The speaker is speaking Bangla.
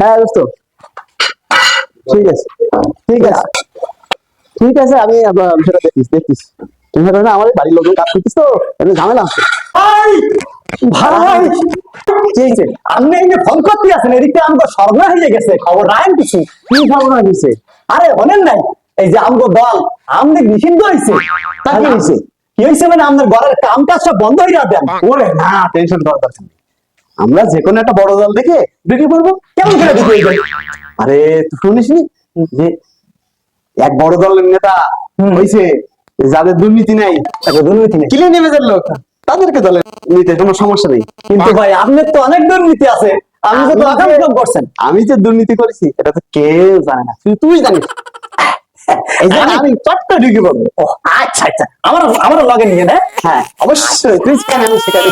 হ্যাঁ দোস্ত। ঠিক আছে। ঠিক আছে। ঠিক আছে আমি বিষয়টা দেখতিস দেখতিস তুমি না আমাদের বাড়ির লোকজন কাজ করতিস তো এমনি ঝামেলা আছে। ভাই! কি হয়েছে আপনি এখানে ফোন করতে আছেন এদিকে আমাকে সর্বনা হয়ে গেছে খবর কিছু। কি ভাবনা দিছে আরে নাই। এই যে আমগো দল আমাদের নিষিদ্ধ হয়েছে। তা কি হয়েছে? কি হয়েছে মানে আমাদের ঘরের কাম কাজ সব বন্ধ হয়ে যাবে? ওরে না টেনশন দরকার আমরা যে কোনো একটা বড় দল দেখে ঢুকে পড়ব কেমন করে হইবে আরে তুই শুনিসনি যে এক বড় দলের নেতা হয়েছে যাদের দুর্নীতি নাই তাকে দুর্নীতি নেই। কিলে নেমে যার লোক। তাদেরকে দলে নিতে কোনো সমস্যা নেই। কিন্তু ভাই আপনার তো অনেক দুর্নীতি আছে। আপনি তো টাকা করছেন আমি যে দুর্নীতি করেছি এটা তো কেউ জানে না। শুধু তুই জানিস। ঢুকে আচ্ছা আচ্ছা। আমার আমার লগে নিয়ে হ্যাঁ অবশ্যই। তুই কেন আমি সেখানে